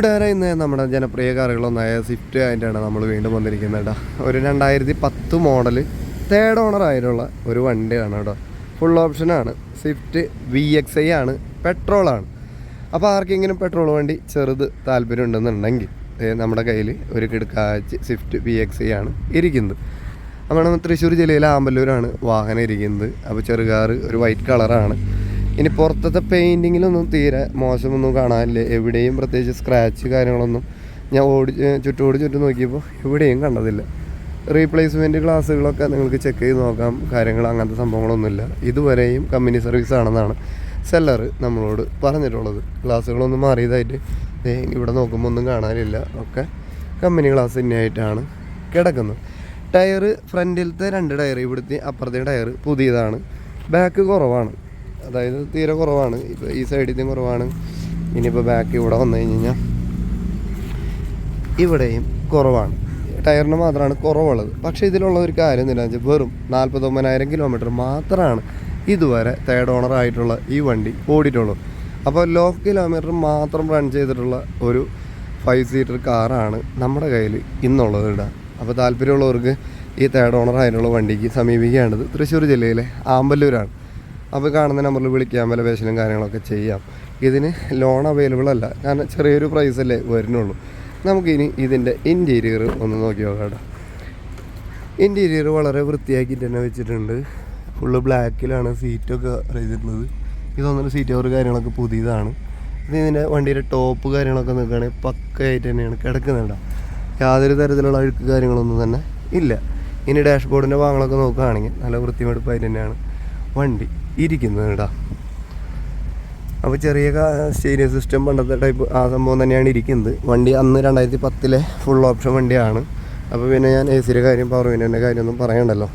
കൂട്ടുകാരെ ഇന്ന് നമ്മുടെ ജനപ്രിയ കാറുകളൊന്നായ സ്വിഫ്റ്റ് ആയിട്ടാണ് നമ്മൾ വീണ്ടും വന്നിരിക്കുന്നത് കേട്ടോ. ഒരു രണ്ടായിരത്തി പത്ത് മോഡൽ തേർഡ് ഓണർ ആയിട്ടുള്ള ഒരു വണ്ടിയാണ് കേട്ടോ. ഫുൾ ഓപ്ഷനാണ് സ്വിഫ്റ്റ് വി എക്സ് ഐ ആണ്. പെട്രോളാണ് അപ്പോൾ ആർക്കെങ്കിലും പെട്രോൾ വണ്ടി ചെറുത് താല്പര്യം ഉണ്ടെന്നുണ്ടെങ്കിൽ നമ്മുടെ കയ്യിൽ ഒരു കിടക്കാച്ച് സ്വിഫ്റ്റ് വി എക്സ് ഐ ആണ് ഇരിക്കുന്നത്. നമ്മുടെ തൃശ്ശൂർ ജില്ലയിലെ ആമ്പല്ലൂരാണ് വാഹനം ഇരിക്കുന്നത്. അപ്പോൾ ചെറുകാറ് ഒരു വൈറ്റ് കളറാണ് ഇനി പുറത്തത്തെ പെയിന്റിങ്ങിലൊന്നും തീരെ മോശമൊന്നും കാണാനില്ല. എവിടെയും പ്രത്യേകിച്ച് സ്ക്രാച്ച് കാര്യങ്ങളൊന്നും ഞാൻ ഓടി ചുറ്റോട് ചുറ്റും നോക്കിയപ്പോൾ എവിടെയും കണ്ടതില്ല. റീപ്ലേസ്മെന്റ് ക്ലാസ്സുകളൊക്കെ നിങ്ങൾക്ക് ചെക്ക് ചെയ്ത് നോക്കാം. കാര്യങ്ങൾ അങ്ങനത്തെ സംഭവങ്ങളൊന്നുമില്ല. ഇതുവരെയും കമ്പനി സർവീസ് ആണെന്നാണ് സെല്ലർ നമ്മളോട് പറഞ്ഞിട്ടുള്ളത്. ക്ലാസ്സുകളൊന്നും മാറിയതായിട്ട് ഇവിടെ നോക്കുമ്പോൾ ഒന്നും കാണാനില്ല. ഒക്കെ കമ്പനി ക്ലാസ് തന്നെയായിട്ടാണ് കിടക്കുന്നത്. ടയർ ഫ്രണ്ടിലത്തെ രണ്ട് ടയർ ഇവിടുത്തെ അപ്പുറത്തെ ടയർ പുതിയതാണ്. ബാക്ക് കുറവാണ്. അതായത് തീരെ കുറവാണ്. ഇപ്പോൾ ഈ സൈഡിലത്തെയും കുറവാണ്. ഇനിയിപ്പോൾ ബാക്ക് ഇവിടെ വന്നു കഴിഞ്ഞ് കഴിഞ്ഞാൽ ഇവിടെയും കുറവാണ്. ടയറിന് മാത്രമാണ് കുറവുള്ളത്. പക്ഷേ ഇതിലുള്ള ഒരു കാര്യം എന്താണെന്ന് വെച്ചാൽ വെറും നാൽപ്പത്തൊമ്പതിനായിരം കിലോമീറ്റർ മാത്രമാണ് ഇതുവരെ തേർഡ് ഓണർ ആയിട്ടുള്ള ഈ വണ്ടി ഓടിയിട്ടുള്ളൂ. അപ്പോൾ ലോ കിലോമീറ്റർ മാത്രം റൺ ചെയ്തിട്ടുള്ള ഒരു ഫൈവ് സീറ്റർ കാറാണ് നമ്മുടെ കയ്യിൽ ഇന്നുള്ളത് ഇടാം അപ്പോൾ താല്പര്യമുള്ളവർക്ക് ഈ തേർഡ് ഓണർ അതിനുള്ള വണ്ടിക്ക് സമീപിക്കേണ്ടത് തൃശ്ശൂർ ജില്ലയിലെ ആമ്പല്ലൂരാണ്. അപ്പോൾ കാണുന്ന നമ്പറിൽ വിളിക്കാം വിലപേശലും കാര്യങ്ങളൊക്കെ ചെയ്യാം. ഇതിന് ലോൺ അവൈലബിൾ അല്ല. കാരണം ചെറിയൊരു പ്രൈസ് അല്ലേ വരുന്നുള്ളൂ. നമുക്കിനി ഇതിന്റെ ഇന്റീരിയർ ഒന്ന് നോക്കി നോക്കാം ഇന്റീരിയർ വളരെ വൃത്തിയാക്കിയിട്ട് തന്നെ വെച്ചിട്ടുണ്ട്. ഫുള്ള് ബ്ലാക്കിലാണ് സീറ്റൊക്കെ ചെയ്തിട്ടുള്ളത് ഇതൊന്നും സീറ്റ് കവർ കാര്യങ്ങളൊക്കെ പുതിയതാണ്. ഇത് ഇതിന്റെ വണ്ടിയുടെ ടോപ്പ് കാര്യങ്ങളൊക്കെ നിൽക്കുകയാണെങ്കിൽ പക്കയായിട്ട് തന്നെയാണ് കിടക്കുന്നുണ്ട് യാതൊരു തരത്തിലുള്ള അഴുക്ക് കാര്യങ്ങളൊന്നും തന്നെ ഇല്ല. ഇനി ഡാഷ്ബോർഡിന്റെ ഭാഗങ്ങളൊക്കെ നോക്കുകയാണെങ്കിൽ നല്ല വൃത്തിമെടുപ്പായിട്ട് തന്നെയാണ് വണ്ടി. ഇരിക്കുന്നത് കേട്ടോ അപ്പോൾ ചെറിയ സ്റ്റീരിയോ സിസ്റ്റം പണ്ടത്തെ ടൈപ്പ് ആ സംഭവം തന്നെയാണ് ഇരിക്കുന്നത്. വണ്ടി അന്ന് രണ്ടായിരത്തി പത്തിലെ ഫുൾ ഓപ്ഷൻ വണ്ടിയാണ്. അപ്പോൾ പിന്നെ ഞാൻ എ സിയുടെ കാര്യം പവർ വിൻഡോന്റെ കാര്യമൊന്നും പറയണ്ടല്ലോ.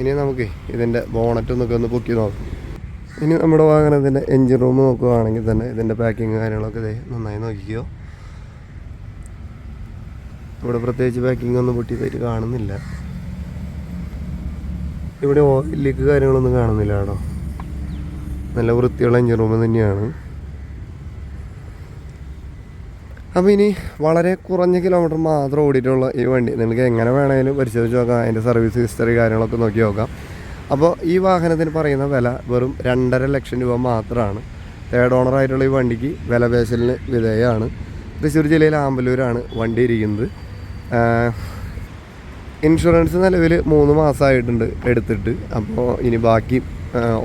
ഇനി നമുക്ക് ഇതിന്റെ ബോണറ്റ് ഒന്നൊക്കെ ഒന്ന് പൊക്കി നോക്കാം. ഇനി നമ്മുടെ വാഹനത്തിന്റെ എൻജിൻ റൂം നോക്കുകയാണെങ്കിൽ തന്നെ ഇതിന്റെ പാക്കിങ് കാര്യങ്ങളൊക്കെ ദേ നന്നായി നോക്കിക്കോ. ഇവിടെ പ്രത്യേകിച്ച് പാക്കിംഗ് ഒന്നും പൊട്ടിയതായിട്ട് കാണുന്നില്ല. ഇവിടെ ഓയിൽ ലീക്ക് കാര്യങ്ങളൊന്നും കാണുന്നില്ല കേട്ടോ. നല്ല വൃത്തിയുള്ള എഞ്ചിൻ റൂം തന്നെയാണ്. അപ്പോൾ ഇനി വളരെ കുറഞ്ഞ കിലോമീറ്റർ മാത്രം ഓടിയിട്ടുള്ള ഈ വണ്ടി. നിങ്ങൾക്ക് എങ്ങനെ വേണമെങ്കിലും പരിശോധിച്ച് നോക്കാം. അതിന്റെ സർവീസ് ഹിസ്റ്ററി കാര്യങ്ങളൊക്കെ നോക്കി നോക്കാം. അപ്പോൾ ഈ വാഹനത്തിന് പറയുന്ന വില വെറും രണ്ടര ലക്ഷം രൂപ മാത്രമാണ്. തേർഡ് ഓണർ ആയിട്ടുള്ള ഈ വണ്ടിക്ക് വില പേശലിന് വിധേയമാണ്. തൃശ്ശൂർ ജില്ലയിലെ ആമ്പലൂരാണ് വണ്ടി ഇരിക്കുന്നത്. ഇൻഷുറൻസ് നിലവിൽ മൂന്ന് മാസമായിട്ടുണ്ട് എടുത്തിട്ട്. അപ്പോൾ ഇനി ബാക്കി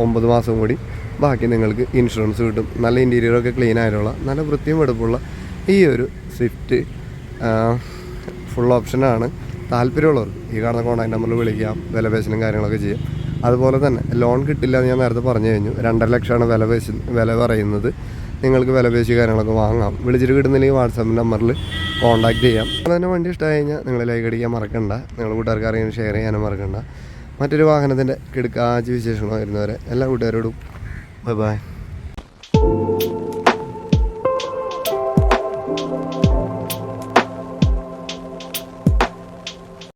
ഒമ്പത് മാസം കൂടി ബാക്കി നിങ്ങൾക്ക് ഇൻഷുറൻസ് കിട്ടും. നല്ല ഇന്റീരിയറൊക്കെ ക്ലീൻ ആയിട്ടുള്ള നല്ല വൃത്തിയും വെടുപ്പുള്ള ഈ ഒരു സ്വിഫ്റ്റ് ഫുൾ ഓപ്ഷനാണ് താല്പര്യമുള്ളവർക്ക്. ഈ കാണുന്ന കോൺടാക്ട് നമ്പറിൽ വിളിക്കാം വില പേശലും കാര്യങ്ങളൊക്കെ ചെയ്യാം. അതുപോലെ തന്നെ ലോൺ കിട്ടില്ല എന്ന് ഞാൻ നേരത്തെ പറഞ്ഞു കഴിഞ്ഞു. രണ്ടര ലക്ഷമാണ് വില പേശ വില പറയുന്നത്. നിങ്ങൾക്ക് വില പേശി കാര്യങ്ങളൊക്കെ വാങ്ങാം. വിളിച്ചിട്ട് കിട്ടുന്നില്ലെങ്കിൽ വാട്സാപ്പ് നമ്പറിൽ കോൺടാക്ട് ചെയ്യാം. അത് തന്നെ വണ്ടി ഇഷ്ടമായി കഴിഞ്ഞാൽ നിങ്ങൾ ലൈക്ക് അടിക്കാൻ മറക്കണ്ട. നിങ്ങൾ കൂട്ടുകാർക്ക് അറിയാൻ ഷെയർ ചെയ്യാനും മറക്കണ്ട. മറ്റൊരു വാഹനത്തിന്റെ കിടക്കാച്ച വിശേഷങ്ങളോ വരുന്നവരെ എല്ലാ കൂട്ടുകാരോടും. Bye bye